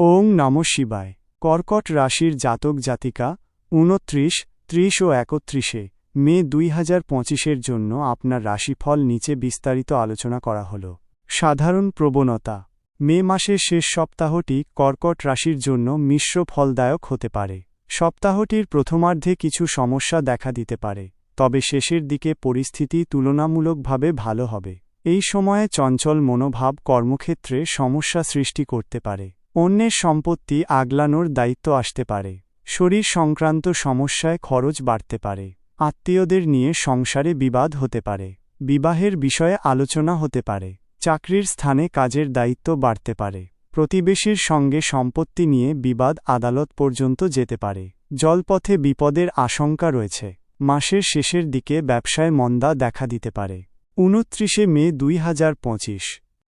ওং নম শিবায়। কর্কট রাশির জাতক জাতিকা, উনত্রিশ, ত্রিশ ও একত্রিশে মে দুই হাজার পঁচিশের জন্য আপনার রাশিফল নিচে বিস্তারিত আলোচনা করা হল। সাধারণ প্রবণতা। মে মাসের শেষ সপ্তাহটি কর্কট রাশির জন্য মিশ্র ফলদায়ক হতে পারে। সপ্তাহটির প্রথমার্ধে কিছু সমস্যা দেখা দিতে পারে, তবে শেষের দিকে পরিস্থিতি তুলনামূলকভাবে ভালো হবে। এই সময়ে চঞ্চল মনোভাব কর্মক্ষেত্রে সমস্যা সৃষ্টি করতে পারে। অন্যের সম্পত্তি আগলানোর দায়িত্ব আসতে পারে। শরীর সংক্রান্ত সমস্যায় খরচ বাড়তে পারে। আত্মীয়দের নিয়ে সংসারে বিবাদ হতে পারে। বিবাহের বিষয়ে আলোচনা হতে পারে। চাকরির স্থানে কাজের দায়িত্ব বাড়তে পারে। প্রতিবেশীর সঙ্গে সম্পত্তি নিয়ে বিবাদ আদালত পর্যন্ত যেতে পারে। জলপথে বিপদের আশঙ্কা রয়েছে। মাসের শেষের দিকে ব্যবসায় মন্দা দেখা দিতে পারে। উনত্রিশে মে দুই হাজার পঁচিশ।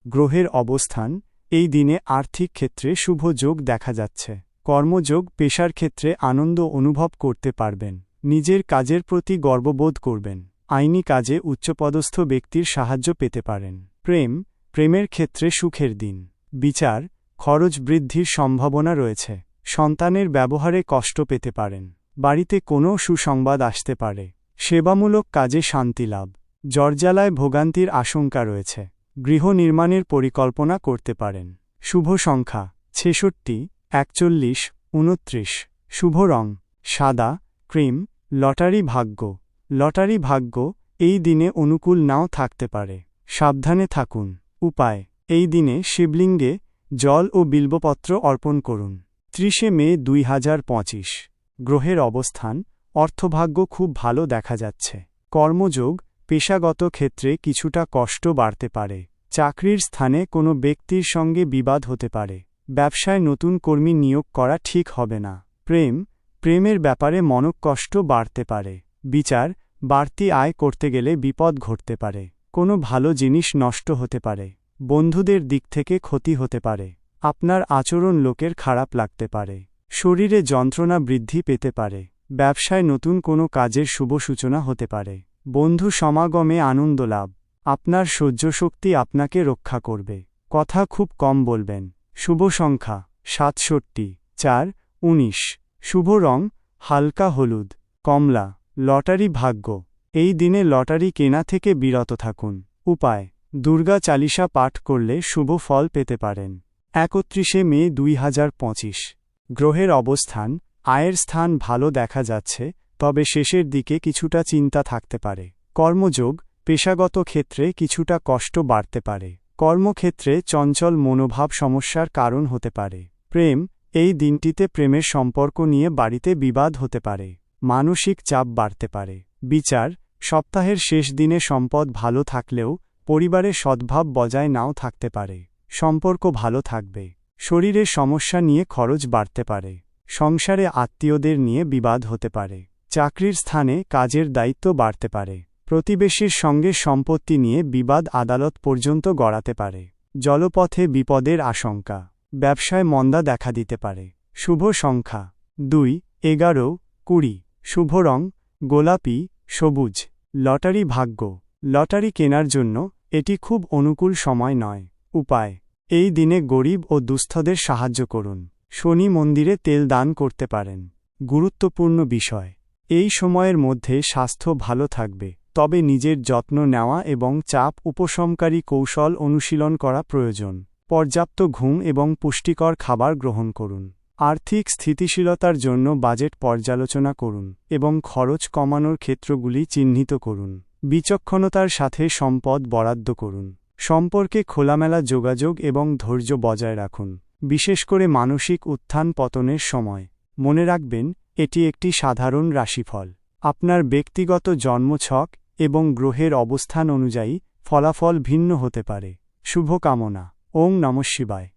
গ্রহের অবস্থান এই দিনে আর্থিক ক্ষেত্রে শুভ যোগ দেখা যাচ্ছে। কর্মযোগ পেশার ক্ষেত্রে আনন্দ অনুভব করতে পারবেন। নিজের কাজের প্রতি গর্ববোধ করবেন। আইনি কাজে উচ্চপদস্থ ব্যক্তির সাহায্য পেতে পারেন। প্রেম, প্রেমের ক্ষেত্রে সুখের দিন। বিচার, খরচ বৃদ্ধির সম্ভাবনা রয়েছে। সন্তানের ব্যবহারে কষ্ট পেতে পারেন। বাড়িতে কোনো সুসংবাদ আসতে পারে। সেবামূলক কাজে শান্তি লাভ। জর্জালায় ভোগান্তির আশঙ্কা রয়েছে। গৃহ নির্মাণের পরিকল্পনা করতে পারেন। শুভ সংখ্যা, ছেষট্টি, একচল্লিশ, উনত্রিশ। শুভ রং, সাদা, ক্রিম, লটারি ভাগ্য। লটারি ভাগ্য, এই দিনে অনুকূল নাও থাকতে পারে। সাবধানে থাকুন। উপায়, এই দিনে শিবলিঙ্গে জল ও বিল্বপত্র অর্পণ করুন। ত্রিশে মে দুই হাজার পঁচিশ। গ্রহের অবস্থান, অর্থভাগ্য খুব ভালো দেখা যাচ্ছে। কর্মযোগ পেশাগত ক্ষেত্রে কিছুটা কষ্ট বাড়তে পারে। চাকরির স্থানে কোনো ব্যক্তির সঙ্গে বিবাদ হতে পারে। ব্যবসায় নতুন কর্মী নিয়োগ করা ঠিক হবে না। প্রেম, প্রেমের ব্যাপারে মনকষ্ট বাড়তে পারে। বিচার, বাড়তি আয় করতে গেলে বিপদ ঘটতে পারে। কোনো ভালো জিনিস নষ্ট হতে পারে। বন্ধুদের দিক থেকে ক্ষতি হতে পারে। আপনার আচরণ লোকের খারাপ লাগতে পারে। শরীরে যন্ত্রণা বৃদ্ধি পেতে পারে। ব্যবসায় নতুন কোনো কাজের শুভ সূচনা হতে পারে। বন্ধু সমাগমে আনন্দ লাভ। আপনার সহ্যশক্তি আপনাকে রক্ষা করবে। কথা খুব কম বলবেন। শুভ সংখ্যা, সাতষট্টি, চার, উনিশ। শুভ রং, হালকা হলুদ। কমলা, লটারি ভাগ্য। এই দিনে লটারি কেনা থেকে বিরত থাকুন। উপায়, দুর্গা চালিসা পাঠ করলে শুভ ফল পেতে পারেন। একত্রিশে মে দুই হাজার পঁচিশ। গ্রহের অবস্থান, আয়ের স্থান ভালো দেখা যাচ্ছে তবে শেষের দিকে কিছুটা চিন্তা থাকতে পারে। কর্মযোগ, পেশাগত ক্ষেত্রে কিছুটা কষ্ট বাড়তে পারে। কর্মক্ষেত্রে চঞ্চল মনোভাব সমস্যার কারণ হতে পারে। প্রেম, এই দিনটিতে প্রেমের সম্পর্ক নিয়ে বাড়িতে বিবাদ হতে পারে। মানসিক চাপ বাড়তে পারে। বিচার, সপ্তাহের শেষ দিনে সম্পদ ভালো থাকলেও পরিবারে সদ্ভাব বজায় নাও থাকতে পারে। সম্পর্ক ভালো থাকবে। শরীরের সমস্যা নিয়ে খরচ বাড়তে পারে। সংসারে আত্মীয়দের নিয়ে বিবাদ হতে পারে। চাকরির স্থানে কাজের দায়িত্ব বাড়তে পারে। প্রতিবেশীর সঙ্গে সম্পত্তি নিয়ে বিবাদ আদালত পর্যন্ত গড়াতে পারে। জলপথে বিপদের আশঙ্কা। ব্যবসায় মন্দা দেখা দিতে পারে। শুভ সংখ্যা। দুই, এগারো, কুড়ি। শুভ রং, গোলাপি, সবুজ। লটারি ভাগ্য। লটারি কেনার জন্য এটি খুব অনুকূল সময় নয়। উপায়। এই দিনে গরিব ও দুস্থদের সাহায্য করুন। শনি মন্দিরে তেল দান করতে পারেন। গুরুত্বপূর্ণ বিষয়। এই সময়ের মধ্যে স্বাস্থ্য ভালো থাকবে, তবে নিজের যত্ন নেওয়া এবং চাপ উপশমকারী কৌশল অনুশীলন করা প্রয়োজন। পর্যাপ্ত ঘুম এবং পুষ্টিকর খাবার গ্রহণ করুন। আর্থিক স্থিতিশীলতার জন্য বাজেট পর্যালোচনা করুন এবং খরচ কমানোর ক্ষেত্রগুলি চিহ্নিত করুন। বিচক্ষণতার সাথে সম্পদ বরাদ্দ করুন। সম্পর্কে খোলামেলা যোগাযোগ এবং ধৈর্য বজায় রাখুন। বিশেষ করে মানসিক উত্থান পতনের সময়। মনে রাখবেন এটি একটি সাধারণ রাশিফল। আপনার ব্যক্তিগত জন্মছক এবং গ্রহের অবস্থান অনুযায়ী ফলাফল ভিন্ন হতে পারে। শুভকামনা। ওং নম শিবায়।